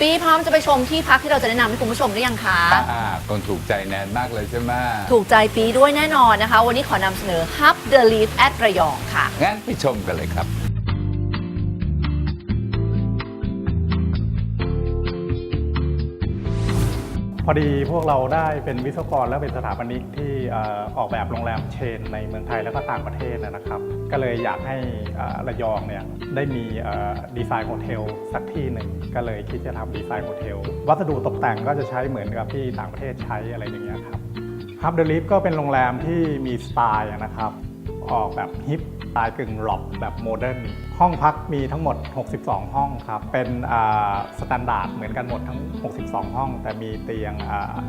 ปีพร้อมจะไปชมที่พักที่เราจะแนะนำให้คุณผู้ชมหรือยังคะ อ่าคงถูกใจแนนมากเลยใช่ไหมถูกใจปีด้วยแน่นอนนะคะ วันนี้ขอนำเสนอ Hub The Leaf at ระยองค่ะ งั้นไปชมกันเลยครับ พอดีพวกเราได้เป็นวิศวกรและเป็นสถาปนิกที่ออกแบบโรงแรมเชน ในเมืองไทยแล้วก็ต่างประเทศนะครับ ก็เลยอยากให้ระยองเนี่ยได้มีดีไซน์โฮเทลสักที่หนึ่งก็เลยคิดจะทำดีไซน์โฮเทลวัสดุตกแต่งก็จะใช้เหมือนกับที่ต่างประเทศใช้อะไรอย่างเงี้ยครับฮับเดลิฟก็เป็นโรงแรมที่มีสไตล์นะครับ ออกแบบฮิป สไตล์กึ่งหลอบแบบโมเดิร์นห้องพักมีทั้งหมด 62 ห้องครับ เป็นสแตนดาร์ดเหมือนกันหมดทั้ง 62 ห้อง แต่มีเตียง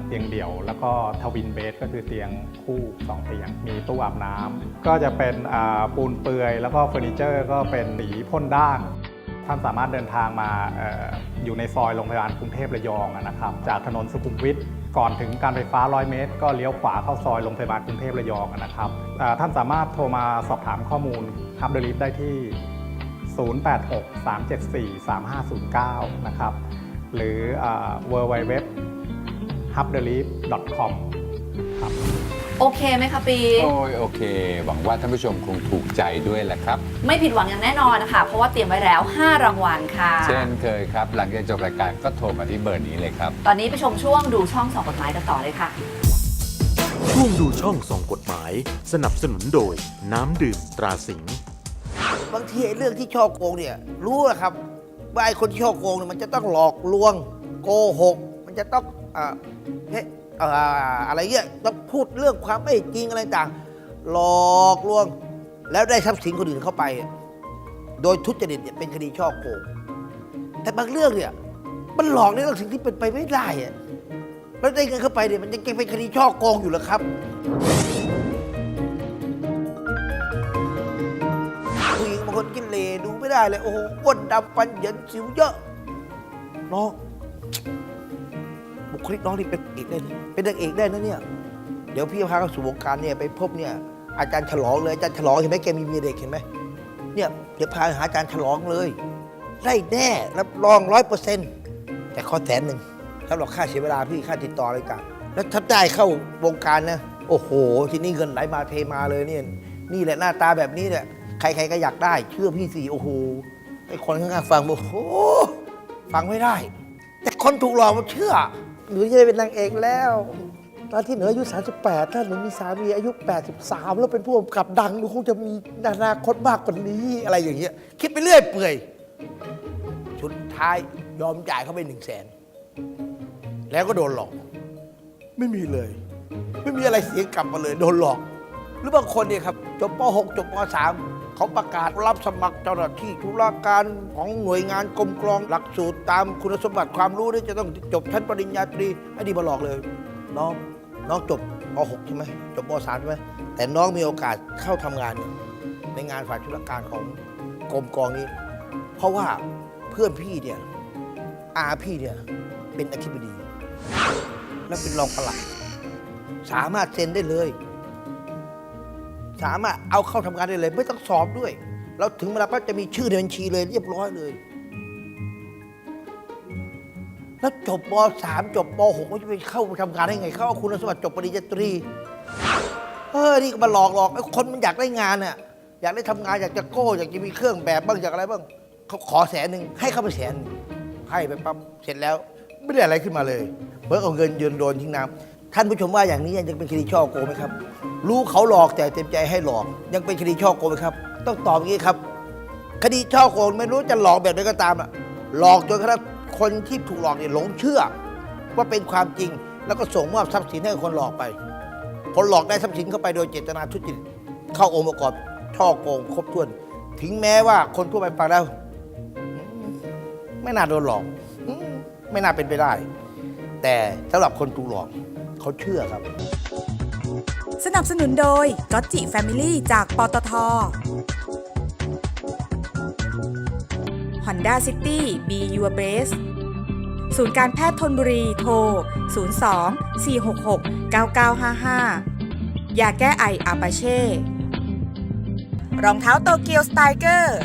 เตียงเดี่ยว แล้วก็ทวินเบดก็คือเตียงคู่ 2 เตียง มีตู้อาบน้ำก็จะเป็นปูนเปลือย แล้วก็เฟอร์นิเจอร์ก็เป็นสีพ่นด้านท่านสามารถเดินทางมาออยู่ในซอยโรงพยาบาลกรุงเทพระยองนะครับ จากถนนสุขุมวิท ก่อนถึงการไฟฟ้า 100 เมตร ก็เลี้ยวขวาเข้าซอยโรงพยาบาลกรุงเทพระยองนะครับท่านสามารถโทรมาสอบถามข้อมูลฮับเดลิฟได้ที่ 086-374-3509 นะครับ หรืออ่า www hubdelief.com ครับ โอเคไหมคะปี โอ้ยโอเค หวังว่าท่านผู้ชมคงถูกใจด้วยแหละครับ ไม่ผิดหวังอย่างแน่นอนนะคะ เพราะว่าเตรียมไว้แล้ว 5 รางวัลค่ะ เช่นเคยครับ หลังจากจบรายการก็โทรมาที่เบอร์นี้เลยครับ ตอนนี้ไปชมช่วงดูช่องสองกฎหมายกันต่อเลยค่ะ ช่วงดูช่องส่องกฎหมาย สนับสนุนโดย น้ำดื่มตราสิงห์บางทีไอ้เรื่องที่ช่อโกงเนี่ยรู้แหละครับว่าไอ้คนที่ช่อโกงเนี่ยมันจะต้องหลอกลวง โกหก มันจะต้องอ่าเฮ้ อ่าอะไรเงี้ยต้องพูดเรื่องความไม่จริงอะไรต่างหลอกลวงแล้วได้ทรัพย์สินคนอื่นเข้าไป โดยทุจริตเนี่ยเป็นคดีช่อโกงแต่บางเรื่องเนี่ยมันหลอกในเรื่องสิ่งที่เป็นไปไม่ได้อะแล้วได้เงินเข้าไปเนี่ยมันยังเป็นคดีช่อโกงอยู่เหรอครับ ผู้หญิงบางคนกินเลดูไม่ได้เลย โอ้โหอ้วนดำฟันเหยินสิวเยอะน้อง คลิกน้องนี่เป็นเอกได้นะเป็นนางเอกได้นะเนี่ย เดี๋ยวพี่พาเข้าสู่วงการเนี่ยไปพบเนี่ยอาจารย์ฉลองเลยอาจารย์ฉลองเห็นไหมแกมีเมียเด็กเห็นไหมเนี่ยเดี๋ยวพาหาอาจารย์ฉลองเลยได้แน่รับรองร้อยเปอร์เซ็นต์แต่ขอแสนหนึ่งสำหรับค่าเสียเวลาพี่ค่าติดต่ออะไรต่างแล้วถ้าได้เข้าวงการนะโอ้โห ทีนี้เงินไหลมาเทมาเลยเนี่ยนี่แหละหน้าตาแบบนี้เนี่ยใครๆก็อยากได้ เชื่อพี่สิโอ้โหไอ้คนข้างๆฟังบอกโอ้ฟังไม่ได้ แต่คนถูกหลอกมันเชื่อ หนูจะได้เป็นนางเอกแล้ว ตอนที่หนูอายุ 38 ถ้าหนูมีสามีอายุ 83 แล้วเป็นผู้กำกับดังหนูคงจะมีอนาคตมากกว่านี้อะไรอย่างเงี้ย คิดไปเรื่อยเปื่อยสุดท้ายยอมจ่ายเขาไปหนึ่งแสนแล้วก็โดนหลอก ไม่มีเลย ไม่มีอะไรเสียกลับมาเลย โดนหลอก หรือบางคนเนี่ยครับจบป .6 จบป .3 เขาประกาศรับสมัครเจ้าหน้าที่ธุรการของหน่วยงานกรมกรองหลักสูตรตามคุณสมบัติความรู้นี่จะต้องจบชั้นปริญญาตรีไอ้นี่มาหลอกเลย น้องน้องจบป .6 ใช่ไหมจบป .3 ใช่ไหมแต่น้องมีโอกาสเข้าทำงาน ในงานฝ่ายธุรการของกรมกรองนี้ เพราะว่าเพื่อนพี่เนี่ยอาพี่เนี่ยเป็นอธิบดี และเป็นรองปลัดสามารถเซ็นได้เลย สามารถเอาเข้าทำงานได้เลย ไม่ต้องสอบด้วย เราถึงเวลาก็จะมีชื่อในบัญชีเลยเรียบร้อยเลย แล้วจบป .3 จบป .6 ก็จะไปเข้าทำงานได้ไง เขาเอาคุณสมบัติจบปริญญาตรีเออนี่ก็มาหลอกหลอกไอ้คนมันอยากได้งานน่ะอยากได้ทำงานอยากจะโก้ อยากจะมีเครื่องแบบบ้างอยากอะไรบ้างเขาขอแสนหนึ่งให้เข้าไปแสนให้ไปปั๊บเสร็จแล้ว ไม่ได้อะไรขึ้นมาเลยเมื่อเอาเงินยืนโดนทิ้งน้ำท่านผู้ชมว่าอย่างนี้ยังเป็นคดีช่อโกงไหมครับ รู้เขาหลอกแต่เต็มใจให้หลอก ยังเป็นคดีช่อโกงไหมครับ ต้องตอบอย่างนี้ครับ คดีช่อโกงไม่รู้จะหลอกแบบไหนก็ตามอะหลอกจนกระทั่งคนที่ถูกหลอกเนี่ยหลงเชื่อ ว่าเป็นความจริงแล้วก็ส่งมอบทรัพย์สินให้คนหลอกไป คนหลอกได้ทรัพย์สินเข้าไปโดยเจตนาทุจริตเข้าองค์ประกอบช่อโกงครบถ้วน ถึงแม้ว่าคนทั่วไปฟังแล้ว ไม่น่าโดนหลอก ไม่น่าเป็นไปได้ แต่สำหรับคนถูกหลอกเขาเชื่อครับ สนับสนุนโดยก็จิแฟมิลี่จากปตท Honda City Be Your Best ศูนย์การแพทย์ทนบุรีโทร 02 466 9955 ยาแก้ไออาปาเช่ รองเท้าโตเกียวสไตเกอร์